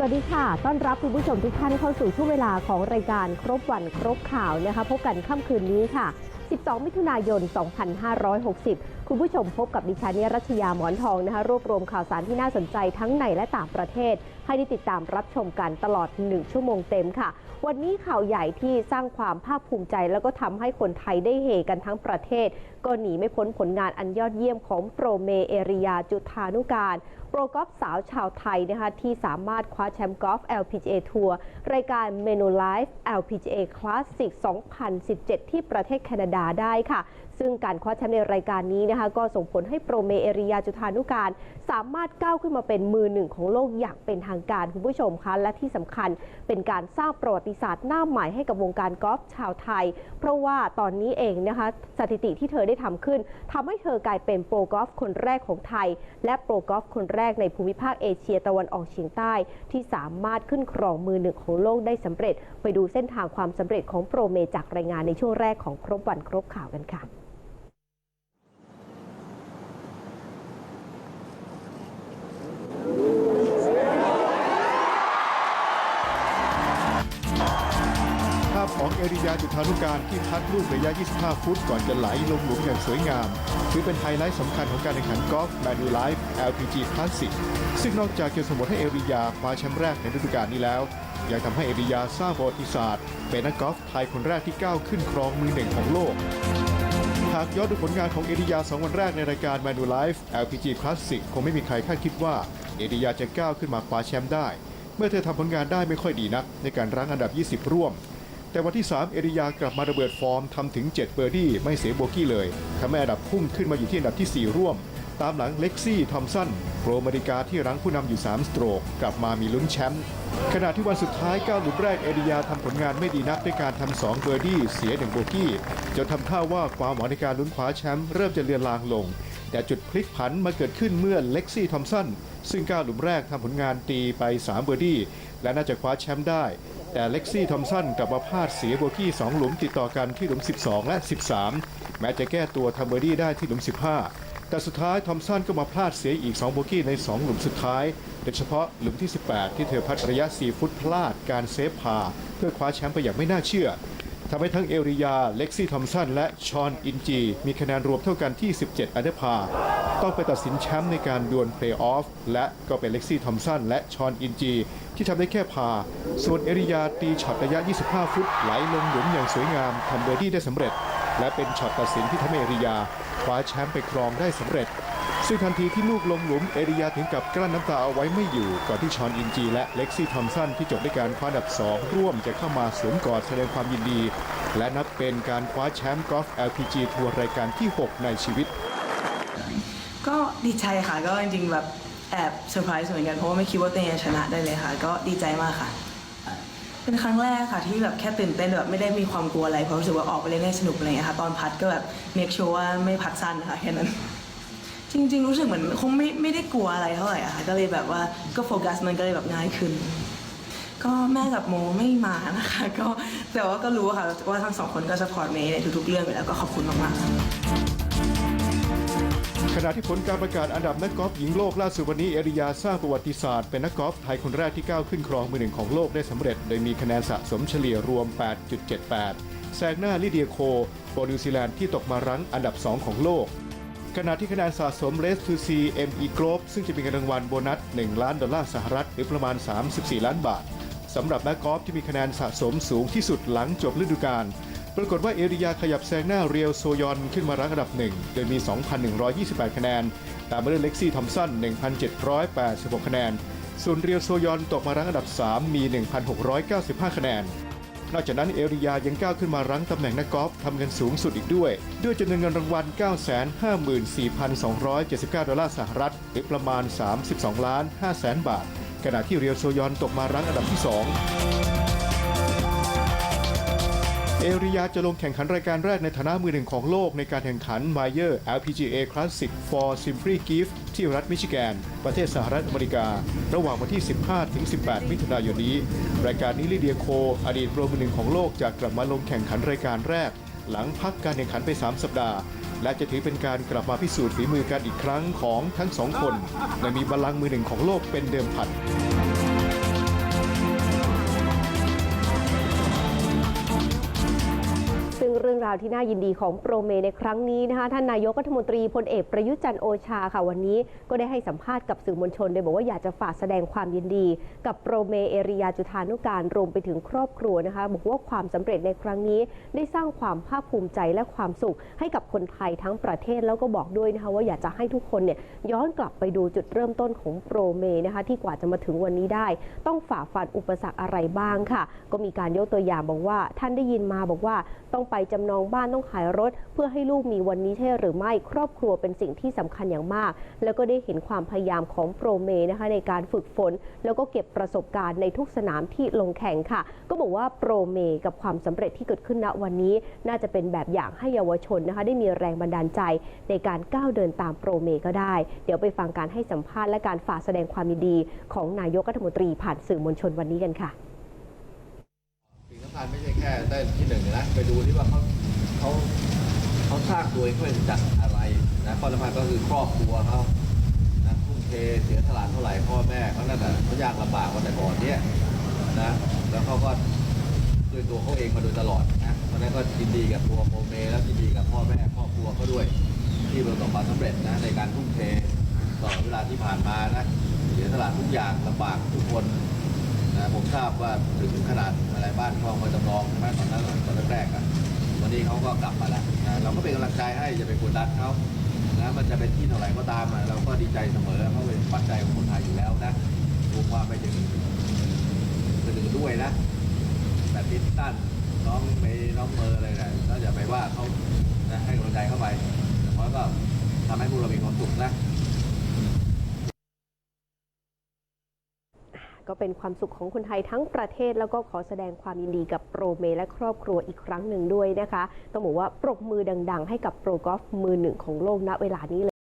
สวัสดีค่ะ ต้อนรับคุณผู้ชมทุกท่านเข้าสู่ช่วงเวลาของรายการครบวันครบข่าวนะคะ พบกันค่ำคืนนี้ค่ะ 12 มิถุนายน 2560 คุณผู้ชมพบกับดิฉันนยรัชยาหมอนทองนะคะรวบรวมข่าวสารที่น่าสนใจทั้งในและต่างประเทศ ให้ได้ติดตามรับชมกันตลอด 1 ชั่วโมงเต็มค่ะ วันนี้ข่าวใหญ่ที่สร้างความภาคภูมิใจ แล้วก็ทำให้คนไทยได้เฮกันทั้งประเทศ ก็หนีไม่พ้นผลงานอันยอดเยี่ยมของโปรเมเอริยาจุธานุการโปรกอล์ฟสาวชาวไทยนะคะที่สามารถคว้าแชมป์กอล์ฟ LPGA ทัวร์รายการ m e n u Life LPGA Classic 2017 ที่ประเทศแคนาดาได้ค่ะ ซึ่งการคว้าแชมป์ในรายการนี้นะคะก็ส่งผลให้โปรเมเอริยาจุธานุการ สามารถก้าวขึ้นมาเป็นมือหนึ่งของโลกอย่างเป็นทางการคุณผู้ชมคะและที่สำคัญเป็นการสร้างประวัติศาสตร์หน้าใหม่ให้กับวงการกอล์ฟชาวไทย เพราะว่าตอนนี้เองนะคะสถิติที่เธอได้ทำขึ้นทำให้เธอกลายเป็นโปรกอล์ฟคนแรกของไทย และโปรกอล์ฟคนแรกในภูมิภาคเอเชียตะวันออกเฉียงใต้ ที่สามารถขึ้นครองมือหนึ่งของโลกได้สำเร็จ ไปดูเส้นทางความสำเร็จของโปรเมจากรายงานในช่วงแรกของครบวันครบข่าวกันค่ะ ของเอริยาจุธานุการที่พัดลูกระยะ 25 ฟุตก่อนจะไหลลงหลุมอย่างสวยงาม ถือเป็นไฮไลท์สำคัญของการแข่งขันกอล์ฟ m a n u Life LPG Classic ซึ่งนอกจากจะสมบูรณ์ให้เอริยาคว้าแชมป์แรกในฤดูกาลนี้แล้ว ยังทำให้เอริยาสร้างประวัติศาสตร์ เป็นนักกอล์ฟไทยคนแรกที่ก้าวขึ้นครองมือหนึ่งของโลกหากย้อนดูผลงานของเอริยา 2 วันแรกในรายการ m a n u Life LPG Classic คงไม่มีใครคาดคิดว่าเอริยาจะก้าวขึ้นมาคว้าแชมป์ได้ เมื่อเธอทำผลงานได้ไม่ค่อยดีนัก ในการรั้งอันดับ 20 ร่วม แต่วันที่ 3 เอริยากลับมาระเบิดฟอร์มทำถึง 7 เบอร์ดี้ไม่เสียโบกี้เลยทำให้อันดับพุ่งขึ้นมาอยู่ที่อันดับที่ 4 ร่วม ตามหลังเล็กซี่ทอมสันโปรอเมริกาที่รั้งผู้นำอยู่ 3 สโตรก กลับมามีลุ้นแชมป์ขณะที่วันสุดท้าย 9 หลุมแรกเอริยาทำผลงานไม่ดีนักด้วยการทำ2เบอร์ดี้เสีย1โบกี้จนทำท่าว่าความหวังในการลุ้นคว้าแชมป์เริ่มจะเลือนลางลง แต่จุดพลิกผันมาเกิดขึ้นเมื่อเล็กซี่ทอมสันซึ่ง 9 หลุมแรกทำผลงานตีไป 3 เบอร์ดี้และน่าจะคว้าแชมป์ได้ แต่เล็กซี่ทอมสันกลับมาพลาดเสียโบกี้ 2 หลุมติดต่อกันที่หลุม 12 และ 13 แม้จะแก้ตัวทำเบอร์ดี้ได้ที่หลุม 15 แต่สุดท้ายทอมสันก็มาพลาดเสียอีก 2 โบกี้ใน 2 หลุมสุดท้าย โดยเฉพาะหลุมที่ 18 ที่เธอพัดระยะ 4 ฟุตพลาดการเซฟพา เพื่อคว้าแชมป์ไปอย่างไม่น่าเชื่อ ทำให้ทั้งเอริยา เล็กซี่ทอมสัน และชอนอินจี มีคะแนนรวมเท่ากันที่ 17 อันดอร์พา ต้องไปตัดสินแชมป์ในการดวลเพลย์ออฟ และก็เป็นเล็กซี่ทอมสัน และชอนอินจี ที่ทำได้แค่พา ส่วนเอริยาตีช็อตระยะ 25 ฟุต ไหลลงหลุมอย่างสวยงามทำเบอร์ดี้ได้สำเร็จ และเป็นช็อตตัดสินที่ทำให้เอริยาคว้าแชมป์ไปครองได้สำเร็จ ซึ่งทันทีที่ลูกลงหลุม เอริยาถึงกับกลั้นน้ำตาเอาไว้ไม่อยู่ ก่อนที่ชอนอินจีและเล็กซี่ทอมสันที่จบด้วยการคว้าอันดับ 2 ร่วมจะเข้ามาสวมกอดแสดงความยินดี และนับเป็นการคว้าแชมป์กอล์ฟ LPG ทัวร์รายการที่ 6 ในชีวิต ก็ดีใจค่ะก็จริงๆแบบแอบเซอร์ไพรส์เหมือนกันเพราะว่าไม่คิดว่าตัวเองจะชนะได้เลยค่ะ ก็ดีใจมากค่ะ เป็นครั้งแรกค่ะที่แบบแค่ตื่นเต้นแบบไม่ได้มีความกลัวอะไรเพราะรู้สึกว่าออกไปเล่นได้สนุกอะไรอย่างเงี้ยค่ะตอนพัดก็แบบเมคชัวร์ว่าไม่พัดสั้นค่ะแค่นั้น จริง ๆ รู้สึกเหมือนคงไม่ไม่ได้กลัวอะไรเท่าไหร่อะค่ะก็เลยแบบว่าก็โฟกัสมันก็เลยแบบง่ายขึ้น ก็แม่กับโมไม่มานะคะก็แต่ว่าก็รู้ค่ะว่าทั้งสองคนก็สปอร์ตเมย์ในทุกๆเรื่องอยู่แล้วก็ขอบคุณมากๆขณะที่ผลการประกาศอันดับนักกอล์ฟหญิงโลกล่าสุดวันนี้เอริยาสร้างประวัติศาสตร์เป็นนักกอล์ฟไทยคนแรกที่ก้าวขึ้นครองมือหนึ่งของโลกได้สำเร็จ โดยมีคะแนนสะสมเฉลี่ยรวม 8.78 แซงหน้าลิเดียโคโปรนิวซีแลนด์ที่ตกมารั้งอันดับ 2 ของโลก ขณะที่คะแนนสะสม Race to C ME Globe ซึ่งจะมีเงินรางวัลโบนัส 1 ล้านดอลลาร์สหรัฐหรือประมาณ 34 ล้านบาทสำหรับนักกอล์ฟที่มีคะแนนสะสมสูงที่สุดหลังจบฤดูกาลปรากฏว่าเอริยาขยับแซงหน้าเรียวโซยอนขึ้นมารั้งอันดับหนึ่งโดยมี 2,128 คะแนน ตามมาด้วยเล็กซี่ทอมสัน 1,786 คะแนน ส่วนเรียวโซยอนตกมารั้งอันดับ 3 มี 1,695 คะแนน นอกจากนั้นเอริยายังก้าวขึ้นมารั้งตำแหน่งนักกอล์ฟทำเงินสูงสุดอีกด้วย ด้วยจำนวนเงินรางวัล 954,279 ดอลลาร์สหรัฐ หรือประมาณ 32 ล้าน5แสนบาท ขณะที่เรียวโซยอนตกมารั้งอันดับที่ 2 เอริยาจะลงแข่งขันรายการแรกในฐานะมือหนึ่งของโลกในการแข่งขัน m y e r LPGA Classic for Simply Gift ที่รัฐมิชิแกน ประเทศสหรัฐอเมริกา ระหว่างวันที่ 15-18 มิถุนายนนี้ รายการนี้ลิเดียโค อดีตโปรมือหนึ่งของโลกจะกลับมาลงแข่งขันรายการแรก หลังพักการแข่งขันไป 3 สัปดาห์ และจะถือเป็นการกลับมาพิสูจน์ฝีมือกันอีกครั้งของทั้งสองคน และมีบัลลังมือหนึ่งของโลกเป็นเดิมพัน ราวที่น่ายินดีของโปรเมในครั้งนี้นะคะท่านนายกรัฐมนตรีพลเอกประยุจันโอชาค่ะวันนี้ก็ได้ให้สัมภาษณ์กับสื่อมวลชนโดยบอกว่าอยากจะฝากแสดงความยินดี กับโปรเมเอริยาจุธานุการรวมไปถึงครอบครัวนะคะบอกว่าความสำเร็จในครั้งนี้ ได้สร้างความภาคภูมิใจและความสุข ให้กับคนไทยทั้งประเทศแล้วก็บอกด้วยนะคะว่าอยากจะให้ทุกคนเนี่ยย้อนกลับไปดูจุดเริ่มต้นของโปรเมนะคะที่กว่าจะมาถึงวันนี้ได้ ต้องฝ่าฟันอุปสรรคอะไรบ้างค่ะ ก็มีการยกตัวอย่างบอกว่าท่านได้ยินมาบอกว่าต้องไปจำนององบ้านต้องขายรถ เพื่อให้ลูกมีวันนี้ใช่หรือไม่ครอบครัวเป็นสิ่งที่สำคัญอย่างมาก แล้วก็ได้เห็นความพยายามของโปรเมนะคะในการฝึกฝน แล้วก็เก็บประสบการณ์ในทุกสนามที่ลงแข่งค่ะ ก็บอกว่าโปรเมกับความสำเร็จที่เกิดขึ้นณวันนี้ น่าจะเป็นแบบอย่างให้เยาวชนนะคะได้มีแรงบันดาลใจในการก้าวเดินตามโปรเมก็ได้ เดี๋ยวไปฟังการให้สัมภาษณ์และการฝากแสดงความยินดี ของนายกรัฐมนตรีผ่านสื่อมวลชนวันนี้กันค่ะ คัญไม่ใช่แค่ได้ที่หนึ่งนะไปดูที่ว่าเขาเขาเขาสร้างตัวเองเพื่อจากอะไรนะข้อสำคัญก็คือครอบครัวเขานะทุ่มเทเสียสละเท่าไหร่พ่อแม่เขานั่นน่ะเขายากลำบากมาแต่ก่อนเนี่ยนะแล้วเขาก็ด้วยตัวเขาเองมาโดยตลอดนะเพราะนั้นก็ยินดีกับตัวโมเมแล้วยินดีกับพ่อแม่ครอบครัวเขาด้วย ที่ประสบความสำเร็จนะในการทุ่มเทตลอเวลาที่ผ่านมานะเสียสละทุกอย่างลำบากทุกคน นะผมทราบว่าถึงขนาดอะไรบ้านช่องมาจำลองใช่ไหมตอนนั้นตอนแรกๆอะวันนี้เขาก็กลับมาแล้วนะเราก็เป็นกำลังใจให้อย่าไปกดดันเขานะมันจะเป็นที่เท่าไหร่ก็ตามอะเราก็ดีใจเสมอเพราะเป็นปัจจัยของคนไทยอยู่แล้วนะรวมความไปถึงคนอื่นด้วยนะแบบพิตตันน้องเมย์น้องเมอร์อะไรนะก็อย่าไปว่าเขานะให้กำลังใจเข้าไปแต่เพราะก็ทำให้พวกเรามีความสุขนะ ก็เป็นความสุขของคนไทยทั้งประเทศ แล้วก็ขอแสดงความยินดีกับโปรเมและครอบครัวอีกครั้งหนึ่งด้วยนะคะ ต้องบอกว่าปรบมือดัง ๆ ให้กับโปรกอล์ฟมือหนึ่งของโลกณเวลานี้เลย